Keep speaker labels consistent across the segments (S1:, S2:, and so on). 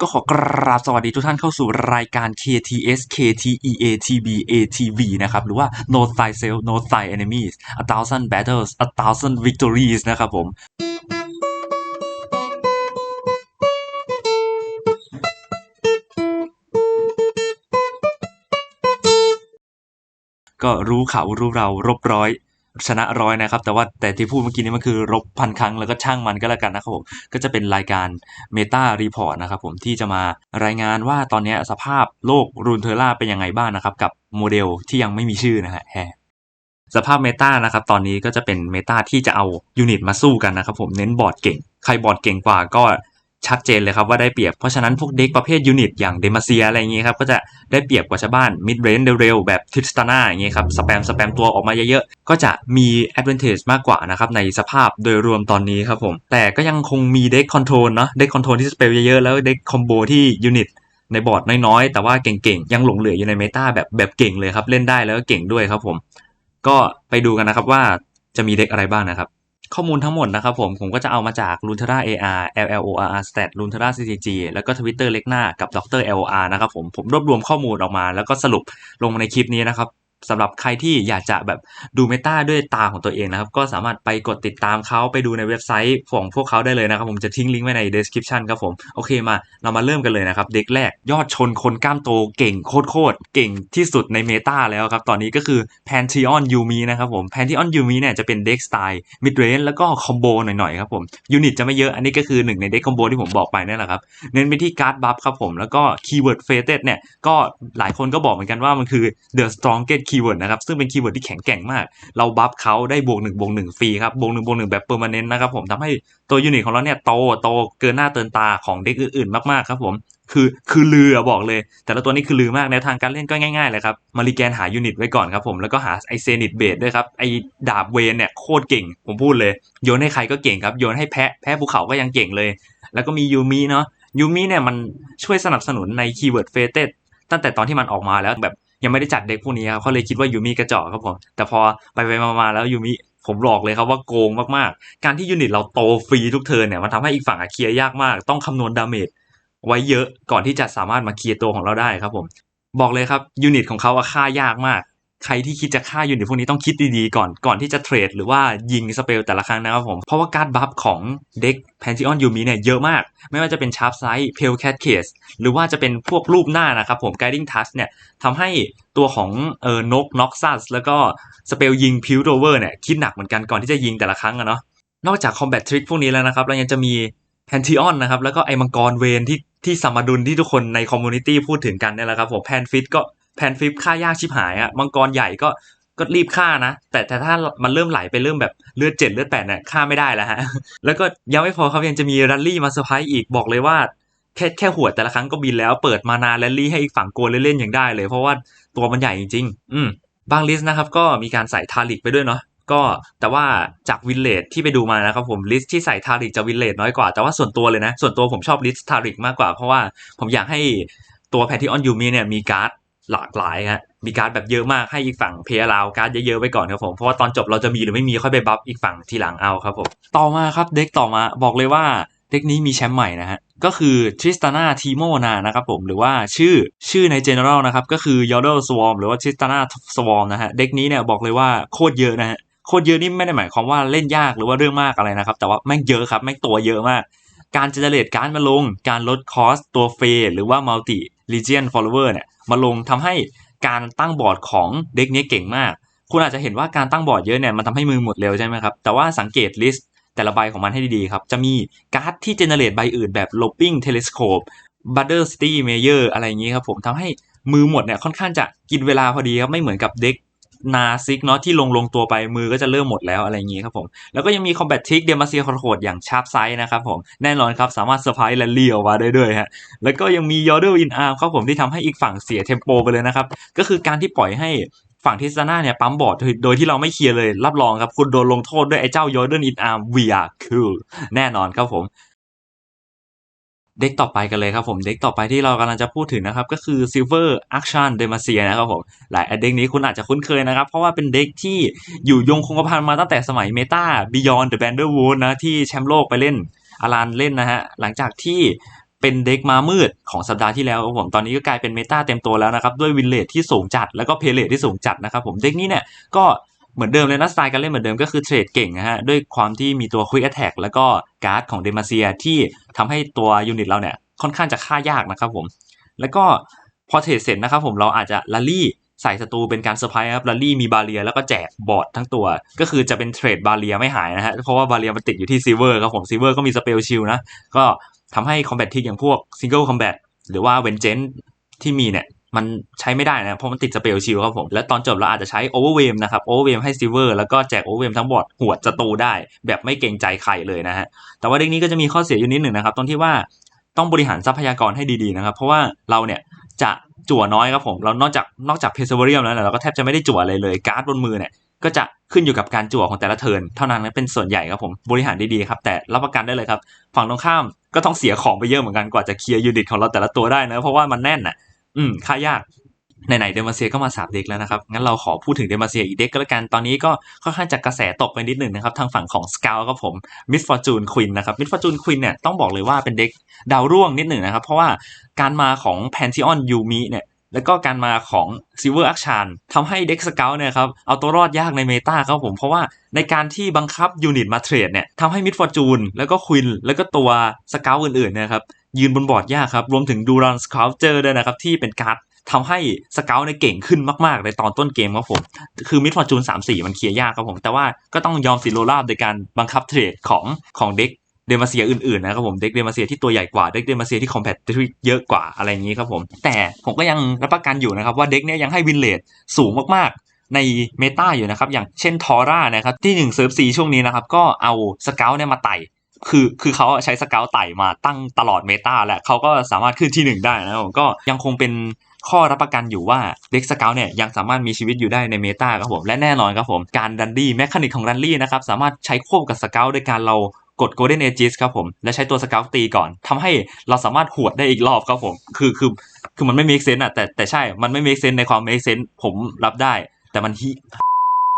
S1: ก็ขอกราบสวัสดีทุกท่านเข้าสู่รายการ KTS KTEATB ATV นะครับ หรือว่า No Thigh Self No Thigh Enemies a thousand battles a thousand victories นะครับผมก็รู้เขารู้เรารบร้อย ชนะร้อยนะครับ แต่ว่าแต่ที่พูดเมื่อกี้นี้มันคือรบพันครั้งแล้วก็ช่างมันก็แล้วกันนะครับผมก็จะเป็นรายการ Meta Report นะครับผมที่จะมารายงานว่าตอนนี้สภาพโลกรูนเทอร่าเป็นยังไงบ้างนะครับ กับโมเดลที่ยังไม่มีชื่อนะฮะสภาพเมตานะครับตอนนี้ก็จะเป็นเมตาที่จะเอายูนิตมาสู้กันนะครับผมเน้นบอร์ดเก่ง ใครบอร์ดเก่งกว่าก็ ชัดเจนเลยครับว่าได้เปรียบ เพราะฉะนั้นพวกเด็กประเภทยูนิตอย่างเดมาเซียอะไรอย่างงี้ยครับก็จะได้เปรียบกว่าชาวบ้านมิดเรนเร็วๆแบบทิสตาน่าอย่างเงี้ยครับสแปมสแปมตัวออกมาเยอะๆ ก็จะมีแอด a n t a g e มากกว่านะครับในสภาพโดยรวมตอนนี้ครับผม แต่ก็ยังคงมีเด็กคอนโทรลเนาะเด็กคอนโทรลที่สเปลเยอะๆ แล้วเด็กคอมโบที่ยูนิตในบอร์ดน้อยๆ แต่ว่าเก่งๆ ยังหลงเหลืออยู่ในเมตาแบบแบบเก่งเลยครับเล่นได้แล้วก็เก่งด้วยครับผม ก็ไปดูกันนะครับว่าจะมีเด็กอะไรบ้างนะครับ ข้อมูลทั้งหมดนะครับผมผมก็จะเอามาจาก l u n t e r a AR LLOR Stat l u n t e r a CCG แล้วก็ Twitter เล็กหน้ากับ Dr. LOR นะครับผมผมรวบรวมข้อมูลออกมา แล้วก็สรุปลงในคลิปนี้นะครับ สำหรับใครที่อยากจะแบบดูเมตาด้วยตาของตัวเองนะครับ ก็สามารถไปกดติดตามเขาไปดูในเว็บไซต์ของพวกเขาได้เลยนะครับ ผมจะทิ้งลิงก์ไว้ใน description ครับผม โอเคมาเรามาเริ่มกันเลยนะครับ เด็กแรกยอดชนคนกล้ามโตเก่งโคตรๆเก่งที่สุดในเมตาแล้วครับ ตอนนี้ก็คือ Pantheon Yumi นะครับผม Pantheon Yumi เนี่ยจะเป็นเด็กสไตล์ mid range แล้วก็คอมโบหน่อยๆครับผมยูนิตจะไม่เยอะอันนี้ก็คือหนึ่งในเด็กคอมโบที่ผมบอกไปนั่นแหละครับเน้นไปที่การ์ดบัฟครับผมแล้วก็คีย์เวิร์ดเฟเตเนี่ยก็หลายคนก็บอกเหมือนกันว่ามันคือ the strongest keyword นะครับซึ่งเป็นคีย์เวิร์ดที่แข็งแกร่งมาก เราบัฟเขาได้บวกหนึ่งบวกหนึ่งฟรีครับบวกหนึ่งบวกหนึ่งแบบเปอร์มาเนนต์นะครับผมทำให้ตัวยูนิตของเราเนี่ยโตโตเกินหน้าเตินตาของเด็กอื่น ๆ มากๆครับผมคือคือลือบอกเลย แต่ละตัวนี้คือลือมากแนทางการเล่นก็ง่ายๆเลยครับมาริแกนหายูนิตไว้ก่อนครับผมแล้วก็หาไอเซนิตเบดด้วยครับไอดาบเวนเนี่ยโคตรเก่ง ผมพูดเลย โยนให้ใครก็เก่งครับโยนให้แพะแพะภูเขาก็ยังเก่งเลย แล้วก็มียูมิเนาะยูมิเนี่ยมันช่วยสนับสนุนในคีย์เวิร์ดเฟเตตั้งแต่ตอนที่มันออกมาแล้วแบบ ยังไม่ได้จัดเด็กพวกนี้ครับเขาเลยคิดว่ายูมิกระจอกครับผม แต่พอไปไปมาๆแล้วยูมิผมบอกเลยครับว่าโกงมากๆ การที่ยูนิตเราโตฟรีทุกเทิร์นเนี่ยมันทำให้อีกฝั่งเคลียร์ยากมาก ต้องคำนวณดาเมจไว้เยอะก่อนที่จะสามารถมาเคลียร์ตัวของเราได้ครับผม บอกเลยครับยูนิตของเขาค่ายากมาก ใครที่คิดจะฆ่ายูนิตพวกนี้ต้องคิดดีๆก่อนก่อนที่จะเทรดหรือว่ายิงสเปลแต่ละครั้งนะครับผม เพราะว่าการ์ดบัฟของเด็กแพนทิออนยูมิเนี่ยเยอะมาก ไม่ว่าจะเป็นชาร์ปไซส์เพลแคทเคสหรือว่าจะเป็นพวกรูปหน้านะครับผมไกดิ้งทัชเนี่ยทำให้ตัวของเออนกน็อกซัสแล้วก็สเปลยิงพิวโรเวอร์เนี่ยคิดหนักเหมือนกันก่อนที่จะยิงแต่ละครั้งอะเนาะนอกจากคอมแบททริคพวกนี้แล้วนะครับเรายังจะมีแพนทิออนนะครับแล้วก็ไอมังกรเวนที่ที่สมดุลที่ทุกคนในคอมมูนิตี้พูดถึงกันเนี่ยแหละครับผมแพนฟิตก็ แพนฟิปค่ายากชิบหายอะมังกรใหญ่ก็ก็รีบฆ่านะ แต่แต่ถ้ามันเริ่มไหลไปเริ่มแบบเลือดเจ็ดเลือดแปดเนี่ยฆ่าไม่ได้แล้วฮะ แล้วก็ยังไม่พอครับยังจะมีรัลลี่มาเซอร์ไพรส์อีกบอกเลยว่าแค่แค่หัวแต่ละครั้งก็บินแล้วเปิดมานานรัลลี่ให้อีกฝั่งโกนเล่นๆอย่างได้เลย เพราะว่าตัวมันใหญ่จริง ๆ อืมบางลิสต์นะครับก็มีการใส่ทาริกไปด้วยเนาะก็แต่ว่าจากวินเลดที่ไปดูมานะครับผมลิสต์ที่ใส่ทาริกจะวินเลดน้อยกว่าแต่ว่าส่วนตัวเลยนะ ส่วนตัวผมชอบลิสต์ทาริกมากกว่าเพราะว่าผมอยากให้ตัวแพทิออนยูมีเนี่ยมีการ์ด หลากหลายฮะมีการ์ดแบบเยอะมากให้อีกฝั่งเพย์ลาวการ์ดเยอะๆไว้ก่อนครับผมเพราะว่าตอนจบเราจะมีหรือไม่มีค่อยไปบัฟอีกฝั่งทีหลังเอาครับผมต่อมาครับเด็กต่อมาบอกเลยว่าเด็กนี้มีแชมป์ใหม่นะฮะก็คือทริสตานาทีโมนานะครับผมหรือว่าชื่อชื่อใน general นะครับก็คือยอร์เดลสวอมหรือว่าทริสตานาสวอมนะฮะเด็กนี้เนี่ยบอกเลยว่าโคตรเยอะนะฮะโคตรเยอะนี่ไม่ได้หมายความว่าเล่นยากหรือว่าเรื่องมากอะไรนะครับแต่ว่าแม่งเยอะครับแม่งตัวเยอะมาก การเจเนเรตการมาลง การลดคอสตัวเฟหรือว่ามัลติลีเจียนฟอลโลเวอร์เนี่ยมาลงทำให้การตั้งบอร์ดของเด็กนี้เก่งมาก คุณอาจจะเห็นว่าการตั้งบอร์ดเยอะเนี่ยมันทำให้มือหมดเร็วใช่ไหมครับ แต่ว่าสังเกตลิสต์แต่ละใบของมันให้ดีๆครับ จะมีการ์ดที่เจเนเรตใบอื่นแบบ Loping Telescope b u t t e r s t y Mayor อะไรอย่างนี้ครับผมทำให้มือหมดเนี่ยค่อนข้างจะกินเวลาพอดีครับ ไม่เหมือนกับเด็ก นาซิกเนาะที่ลงลงตัวไปมือก็จะเริ่มหมดแล้วอะไรอย่างนี้ครับผม แล้วก็ยังมีคอมแบททิกเดมาเซียคอร์โคดอย่างชาร์ปไซส์นะครับผม แน่นอนครับสามารถเซอร์ไพรส์แลนลี่ออกมาได้ด้วยฮะแล้วก็ยังมียอร์เดอร์อินอาร์มครับผมที่ทำให้อีกฝั่งเสียเทมโปไปเลยนะครับ ก็คือการที่ปล่อยให้ฝั่งทิสซาน่าเนี่ยปั๊มบอร์ดโดยที่เราไม่เคลียร์เลย รับรองครับคุณโดนลงโทษด้วยไอ้เจ้ายอร์เดอร์อินอาร์ม we are cool แน่นอนครับผม เด็กต่อไปกันเลยครับผม เด็กต่อไปที่เรากำลังจะพูดถึงนะครับ ก็คือ Silver Action Demacia นะครับผม หลายเด็กนี้คุณอาจจะคุ้นเคยนะครับ เพราะว่าเป็นเด็กที่อยู่ยงคงกระพันมาตั้งแต่สมัยเมตา Beyond the Banderwood นะ ที่แชมป์โลกไปเล่นอารานเล่นนะฮะ หลังจากที่เป็นเด็กมามืดของสัปดาห์ที่แล้วครับผมตอนนี้ก็กลายเป็นเมตาเต็มตัวแล้วนะครับ ด้วยวินเลทที่สูงจัดแล้วก็เพลเลทที่สูงจัดนะครับผมเด็กนี้เนี่ยก็ เหมือนเดิมเลยนะสไตล์การเล่นเหมือนเดิมก็คือเทรดเก่งนะฮะด้วยความที่มีตัว Quick Attack แล้วก็การ์ดของเดมาเซียที่ทำให้ตัวยูนิตเราเนี่ยค่อนข้างจะฆ่ายากนะครับผม แล้วก็พอเทรดเสร็จนะครับผมเราอาจจะลัลลี่ใส่ศัตรูเป็นการเซอร์ไพรส์ครับลัลลี่มีบาเรียแล้วก็แจกบอร์ดทั้งตัว ก็คือจะเป็นเทรดบาเรียไม่หายนะฮะเพราะว่าบาเรียมันติดอยู่ที่ซีเวอร์ครับผมซีเวอร์ก็มีสเปลชิลนะก็ทำให้คอมแบททิกอย่างพวกซิงเกิลคอมแบทหรือว่าเวนเจนที่มีเนี่ย มันใช้ไม่ได้นะเพราะมันติดสเปลชิลครับผม และตอนจบเราอาจจะใช้โอเวอร์เวมนะครับโอเวอร์เวมให้ซิเวอร์แล้วก็แจกโอเวอร์เวมทั้งบอดหวดศัตรูได้ แบบไม่เกรงใจใครเลยนะฮะแต่ว่าเด็กนี้ก็จะมีข้อเสียอยู่นิดหนึ่งนะครับตรงที่ว่าต้องบริหารทรัพยากรให้ดีๆนะครับ เพราะว่าเราเนี่ยจะจั่วน้อยครับผม เรานอกจากนอกจากเพเซเวอรียมแล้วเนี่ยเราก็แทบจะไม่ได้จั่วอะไรเลยการ์ดบนมือเนี่ยก็จะขึ้นอยู่กับการจั่วของแต่ละเทิร์นเท่านั้นเป็นส่วนใหญ่ครับผมบริหารดีๆครับแต่รับประกันได้เลยครับฝั่งตรงข้ามก็ต้องเสียของไปเยอะเหมือนกันกว่าจะเคลียร์ยูนิตของเราแต่ละตัวได้นะเพราะว่ามันแน่นอะ อืมค่ายากไหนๆเดมาเซียก็มาสามเด็กแล้วนะครับ งั้นเราขอพูดถึงเดมาเซียอีกเด็กก็แล้วกัน ตอนนี้ก็ค่อนข้างจะกระแสตกไปนิดหนึ่งนะครับ ทางฝั่งของสกาวครับผมมิสฟอร์จูนควินนะครับมิสฟอร์จูนควินเนี่ยต้องบอกเลยว่าเป็นเด็กดาวร่วงนิดหนึ่งนะครับ เพราะว่าการมาของแพน t ิออนยูมิเนี่ยแล้วก็การมาของซิเวอร์อัคชานทำให้เด็กสเกลเนี่ยครับเอาตัวรอดยากในเมตาครับผมเพราะว่าในการที่บังคับยูนิตมาเทรดเนี่ยทำให้มิดฟอร์จูนแล้วก็ควินแล้วก็ตัวสเกลอื่นๆนะครับ ยืนบนบอร์ดยากครับ รวมถึงดูรันสคาลเจอร์ด้วยนะครับ ที่เป็นการ์ดทำให้สเกลเนี่ยเก่งขึ้นมากๆในตอนต้นเกมครับผม คือมิดฟอร์จูนสามสี่มันเคลียร์ยากครับผม แต่ว่าก็ต้องยอมสิโรราบโดยการบังคับเทรดของของเด็กเดมาเซียอื่นๆนะครับผมเด็กเดมาเซียที่ตัวใหญ่กว่าเด็กเดมาเซียที่คอมแพตเยอะกว่าอะไรอย่างนี้ครับผมแต่ผมก็ยังรับประกันอยู่นะครับว่าเด็กเนี้ยยังให้วินเลทสูงมากๆ ในเมตาอยู่นะครับอย่างเช่นทอร่านะครับที่1เซิร์ฟซีช่วงนี้นะครับก็เอาสเกลเนี่ยมาไต่ คือคือเขาใช้สเกลไต่มาตั้งตลอดเมตาแหละ เขาก็สามารถขึ้นที่หนึ่งได้นะครับผมก็ยังคงเป็นข้อรับประกันอยู่ว่าเด็กสเกลเนี่ยยังสามารถมีชีวิตอยู่ได้ในเมตาครับผมและแน่นอนครับผมการดันดี้แมคานิกของดันดี้นะครับสามารถใช้ควบกับสเกลโดยการเรากด Golden Aegis ครับผม และใช้ตัวสเกลตีก่อนทำให้เราสามารถหวดได้อีกรอบครับผม คือคือคือมันไม่ make sense อะแต่แต่ใช่ มันไม่ make sense ในความ make sense ผมรับได้ แต่มันฮิ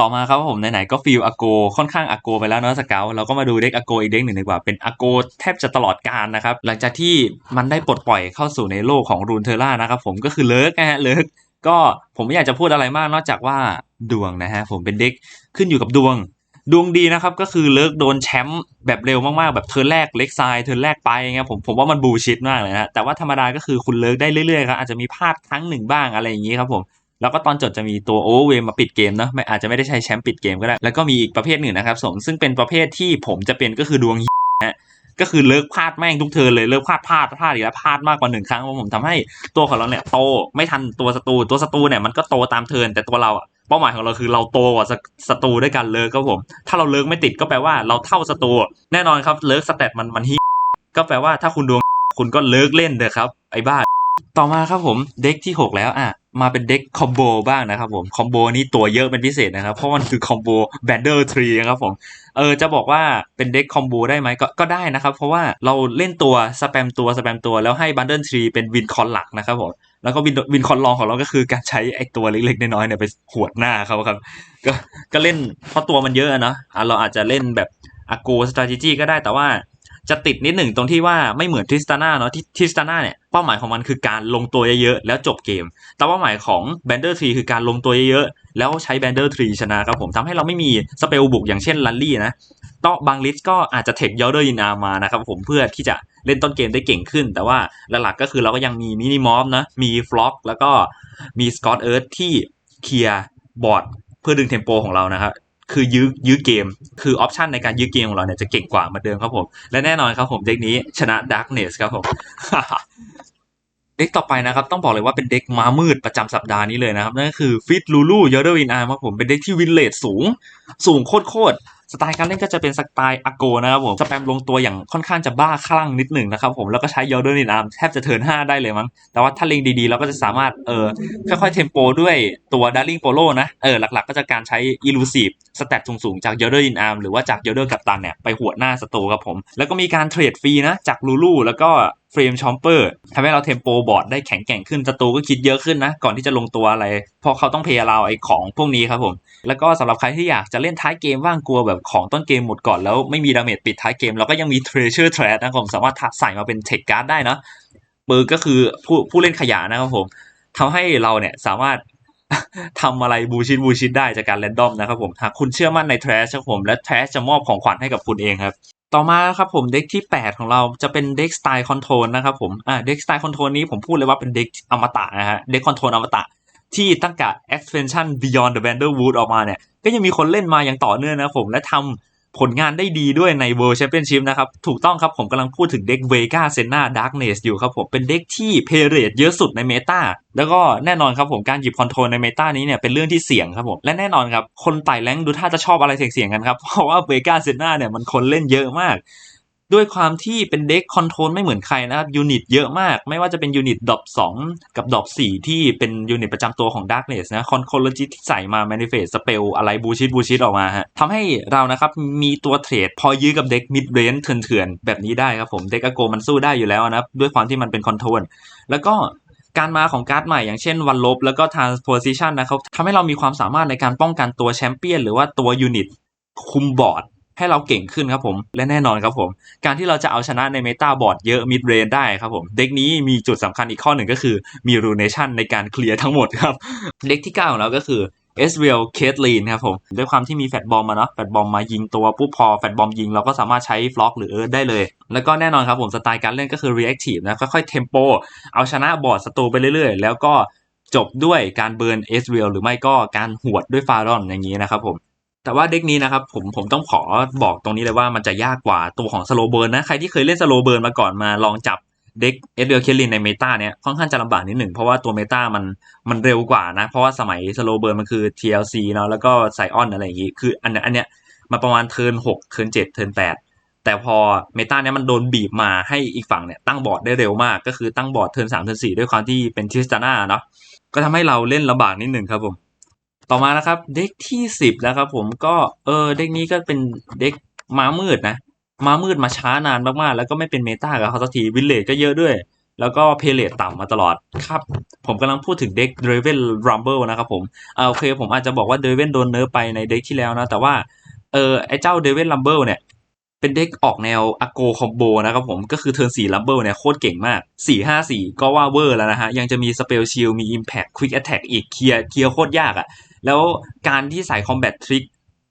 S1: ต่อมาครับผมไหนๆก็ฟิลอโกค่อนข้างอโกไปแล้วเนาะสเกลเราก็มาดูเด็กอโกอีกเด็กหนึ่งดีกว่าเป็นอโกแทบจะตลอดการนะครับ หลังจากที่มันได้ปลดปล่อยเข้าสู่ในโลกของรูนเทอร่านะครับผมก็คือเลิกนะฮะเลิกก็ผมไม่อยากจะพูดอะไรมากนอกจากว่าดวงนะฮะผมเป็นเด็กขึ้นอยู่กับดวง ดวงดีนะครับก็คือเลิกโดนแชมป์แบบเร็วมากๆแบบเทิร์นแรกเล็กไซเทิร์นแรกไปเงี้ยผมผมว่ามันบูชิดมากเลยนะแต่ว่าธรรมดาก็คือคุณเลิกได้เรื่อยๆครับอาจจะมีพลาดครั้งหนึ่งบ้างอะไรอย่างนี้ครับผม แล้วก็ตอนจบจะมีตัวโอเวอร์เวมาปิดเกมเนาะไม่อาจจะไม่ได้ใช้แชมป์ปิดเกมก็ได้ แล้วก็มีอีกประเภทหนึ่งนะครับผมซึ่งเป็นประเภทที่ผมจะเป็นก็คือดวงนะก็คือเลิกพลาดแม่งทุกเทิร์นเลยเลิกพลาดพลาดพลาดอีกแล้วพลาดมากกว่าหนึ่งครั้งเพราะผมทำให้ตัวของเราเนี่ยโตไม่ทันตัวศัตรูตัวศัตรูเนี่ยมันก็โตตามเทิร์นแต่ตัวเราอะเป้าหมายของเราคือเราโตกว่าศัตรูด้วยกันเลิกครับผม ถ้าเราเลิกไม่ติดก็แปลว่าเราเท่าศัตรูแน่นอนครับเลิกสเตตมันมันฮิก็แปลว่าถ้าคุณดวงคุณก็เลิกเล่นเถอะครับไอ้บ้า ต่อมาครับผมเด็กที่ 6 แล้วอะ มาเป็นเด็กคอมโบบ้างนะครับผมคอมโบนี้ตัวเยอะเป็นพิเศษนะครับ เพราะมันคือคอมโบแบนเดอร์ทรีครับผมเออจะบอกว่าเป็นเด็กคอมโบได้ไหมก็ก็ได้นะครับ เพราะว่าเราเล่นตัวสแปมตัวสแปมตัวแล้วให้บันเดิลทรีเป็นวินคอนหลักนะครับผมแล้วก็วินวินคอนรองของเราก็คือการใช้ไอตัวเล็กๆน้อยๆเนี่ยไปหวดหน้าเขาครับ ก็ก็เล่นเพราะตัวมันเยอะนะอะเราอาจจะเล่นแบบอาโกสตราทีก็ได้แต่ว่า จะติดนิดหนึ่งตรงที่ว่าไม่เหมือนทริสตาน่าเนาะที่ทริสตาน่าเนี่ยเป้าหมายของมันคือการลงตัวเยอะๆแล้วจบเกม แต่เป้าหมายของแบนเดอร์ทรีคือการลงตัวเยอะๆแล้วใช้แบนเดอร์ทรีชนะครับผมทำให้เราไม่มีสเปลบุกอย่างเช่นลันลี่นะต้องบางลิสก็อาจจะเทคยอเดอร์ยินอามานะครับผมเพื่อที่จะเล่นต้นเกมได้เก่งขึ้น แต่ว่าหลักๆก็คือเราก็ยังมีมินิมอฟนะมีฟล็อกแล้วก็มีสกอตเอิร์ธที่เคลียร์บอร์ดเพื่อดึงเทมโปของเรานะครับ คือยื้อยื้อเกม คือออปชันในการยื้อเกมของเราเนี่ยจะเก่งกว่าเหมือนเดิมครับผม และแน่นอนครับผมเด็กนี้ชนะ Darkness ครับผมเด็กต่อไปนะครับ ต้องบอกเลยว่าเป็นเด็กม้ามืดประจำสัปดาห์นี้เลยนะครับ นั่นก็คือฟิตลูลูยอร์เดอร์วินอาร์ครับผมเป็นเด็กที่วินเลทสูง สูงโคตร สไตล์การเล่นก็จะเป็นสไตล์อาโกนะครับผมสแปมลงตัวอย่างค่อนข้างจะบ้าคลั่งนิดหนึ่งนะครับผมแล้วก็ใช้ยอร์เดอร์นินอาร์มแทบจะเทิร์นห้าได้เลยมั้งแต่ว่าถ้าเล็งดีๆ เราก็จะสามารถเออค่อยๆเทมโปด้วยตัวดาร์ลิงโปโลนะเออหลักๆ ก็จะการใช้อิลูซีฟสแตทสูงๆ จากยอร์เดอร์นินอาร์มหรือว่าจากยอร์เดอร์กัปตันเนี่ยไปหัวหน้าสตูครับผมแล้วก็มีการเทรดฟรีนะจากลูลูแล้วก็ เฟรมชอมเปอร์ทำให้เราเทมโปบอร์ดได้แข็งแกร่งขึ้นศัตรูก็คิดเยอะขึ้นนะ ก่อนที่จะลงตัวอะไรพราะเขาต้องเพย์เราไอ้ของพวกนี้ครับผม แล้วก็สำหรับใครที่อยากจะเล่นท้ายเกมว่างกลัวแบบของต้นเกมหมดก่อนแล้วไม่มีดาเมจปิดท้ายเกม เราก็ยังมี Treasure t r a d นะครับผมสามารถใส่มาเป็นเทคการ์ดได้เนาะปืนก็คือผู้ผู้เล่นขยะนะครับผมทำให้เราเนี่ยสามารถทำอะไรบูชิดบูชิดได้จากการแรนดอมนะครับผมหากคุณเชื่อมั่นใน Trash ครับผมและ Trash จะมอบของขวัญให้กับคุณเองครับ ต่อมาครับผมเด็กที่ 8 ของเราจะเป็นเด็กสไตล์คอนโทรลนะครับผมอ่าเด็กสไตล์คอนโทรลนี้ผมพูดเลยว่าเป็นเด็กอมตะนะฮะเด็กคอนโทรลอมตะ ที่ตั้งแต่ expansion beyond the Vanderwood ออกมาเนี่ย ก็ยังมีคนเล่นมาอย่างต่อเนื่องนะครับผมและทำ ผลงานได้ดีด้วยใน World Championship นะครับ ถูกต้องครับผมกำลังพูดถึงเด็ก Vega Senna Darkness อยู่ครับผมเป็นเด็กที่เพเรทเยอะสุดในเมตาแล้วก็แน่นอนครับผมการหยิบคอนโทรลในเมตานี้เนี่ยเป็นเรื่องที่เสี่ยงครับผมและแน่นอนครับ คนไต่แรงดูท่าจะชอบอะไรเสี่ยงๆกันครับ เพราะว่า Vega Senna เนี่ยมันคนเล่นเยอะมาก ด้วยความที่เป็นเด็กคอนโทรลไม่เหมือนใครนะครับยูนิตเยอะมาก ไม่ว่าจะเป็นยูนิตดอป2กับดอป4ที่เป็นยูนิตประจำตัวของ Darkness นะคอนโคลจิที่ใส่มา Manifest Spell อะไรบูชิดบูชิดออกมาฮะทำให้เรานะครับมีตัวเทรดพอยื้อกับเด็กมิดเรนเถื่อนๆ แบบนี้ได้ครับผมเด็กอโกมันสู้ได้อยู่แล้วนะครับด้วยความที่มันเป็นคอนโทรลแล้วก็การมาของการ์ดใหม่อย่างเช่นวันลบแล้วก็ transposition นะครับทำให้เรามีความสามารถในการป้องกันตัวแชมเปี้ยนหรือว่าตัวยูนิตคุมบอร์ด ให้เราเก่งขึ้นครับผม และแน่นอนครับผม การที่เราจะเอาชนะในเมตาบอร์ดเยอะมิดเรนได้ครับผม เด็กนี้มีจุดสำคัญอีกข้อหนึ่งก็คือมีรูเนชั่นในการเคลียร์ทั้งหมดครับ เด็กที่9ของเราก็คือเอสเรียลเคทลีนครับผม ด้วยความที่มีแฟตบอมมาเนาะแฟตบอมมายิงตัวปุ๊บพอแฟตบอมยิงเราก็สามารถใช้ฟล็อกหรือเอิร์ธได้เลย แล้วก็แน่นอนครับผม สไตล์การเล่นก็คือ reactive นะค่อยๆเทมโปเอาชนะบอร์ดศัตรูไปเรื่อยๆ แล้วก็จบด้วยการเบิร์นเอสเรียลหรือไม่ก็การหวดด้วยฟารอนอย่างนี้นะครับผม แต่ว่าเด็กนี้นะครับผมผมต้องขอบอกตรงนี้เลยว่ามันจะยากกว่าตัวของสโลเบิร์นนะ ใครที่เคยเล่นสโลเบิร์นมาก่อนมาลองจับเด็กเอเดลเคลินในเมตาเนี่ยค่อนข้างจะลำบากนิดหนึ่ง เพราะว่าตัวเมตามันมันเร็วกว่านะ เพราะว่าสมัยสโลเบิร์นมันคือ TLC เนาะแล้วก็ไซออนอะไรอย่างงี้ คืออันอันเนี้ยมาประมาณเทิร์นหกเทิร์นเจ็ดเทิร์นแปดแต่พอเมตาเนี้ยมันโดนบีบมาให้อีกฝั่งเนี่ยตั้งบอร์ดได้เร็วมาก ก็คือตั้งบอร์ดเทิร์นสามเทิร์นสี่ด้วยความที่เป็นทิสตาน่าเนาะก็ทำให้เราเล่นลำบากนิดหนึ่งครับผม ต่อมานะครับ เด็กที่สิบแล้วครับผมก็เออเด็กนี้ก็เป็นเด็กม้ามืดนะม้ามืดมาช้านานมากๆ แล้วก็ไม่เป็นเมตากับเขาสักทีวิลเลจก็เยอะด้วย แล้วก็เพเลตต่ำมาตลอดครับ ผมกำลังพูดถึงเด็ก d r a v e n Rumble นะครับผมอ่าโอเคผมอาจจะบอกว่า d r a v e n โดนเนิร์ไปในเด็กที่แล้วนะ แต่ว่าเออไอเจ้า d r a v e n Rumble เนี่ยเป็นเด็กออกแนวอโกคอมโบนะครับผมก็คือเทิร์นสี่ลัมเบิลเนี่ยโคตรเก่งมาก 4 5 4 ก็ว่าเวอร์แล้วนะฮะ ยังจะมีสเปลชิลมี Impact Quick Attack อีกเคลียร์เคลียร์โคตรยากอะ่ะ แล้วการที่ใส่ Combat Trick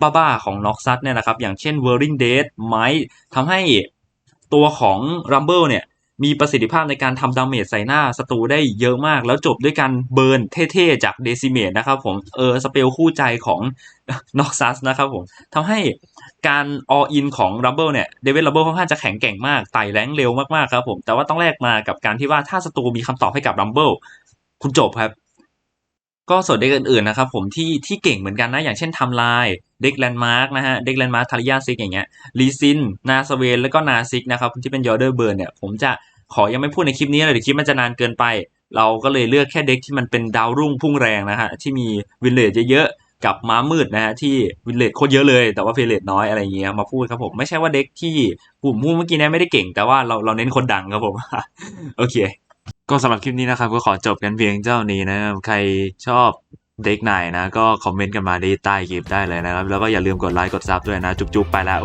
S1: บ้าๆของ Noxus เนี่ยนะครับ อย่างเช่น Whirling Death ไม้ทำให้ตัวของ Rumble เนี่ย มีประสิทธิภาพในการทำดาเมจใส่หน้าศัตรูได้เยอะมาก แล้วจบด้วยการเบิร์นเท่ๆ จากเดซิเมตนะครับผม เออ สเปลคู่ใจของ Noxus นะครับผมทำให้การ all in ของ Rumble เนี่ยเดวิด Rumble ค่อนข้างจะแข็งแกร่งมากไต่แรงเร็วมากๆครับผม แต่ว่าต้องแลกมากับการที่ว่าถ้าศัตรูมีคำตอบให้กับ Rumble คุณจบครับ ก็ส่วนเด็กอื่นๆนะครับผมที่ที่เก่งเหมือนกันนะ อย่างเช่นทำลายเด็กแลนด์มาร์กนะฮะเด็กแลนด์มาร์กทาริยาซิกอย่างเงี้ยลีซินนาสเวนแล้วก็นาซิกนะครับที่เป็นยอร์เดอร์เบิร์นเนี่ยผมจะขอยังไม่พูดในคลิปนี้เลยเดี๋ยวคลิปมันจะนานเกินไป เราก็เลยเลือกแค่เด็กที่มันเป็นดาวรุ่งพุ่งแรงนะฮะที่มีวินเลจเยอะๆกับม้ามืดนะฮะที่วินเลจโคตรเยอะเลย แต่ว่าเพลเลตน้อยอะไรเงี้ยมาพูดครับผมไม่ใช่ว่าเด็กที่ผมพูดเมื่อกี้เนี้ไม่ได้เก่ง แต่ว่าเราเราเน้นคนดังครับผมโอเค ก็สำหรับคลิปนี้นะครับ ก็ขอจบกันเพียงเจ้านี้นะครับใครชอบเด็กไหนนะ ก็คอมเมนต์กันมาได้ใต้คลิปได้เลยนะครับ แล้วก็อย่าลืมกดไลค์กดซับด้วยนะ จุ๊บๆไปแล้ว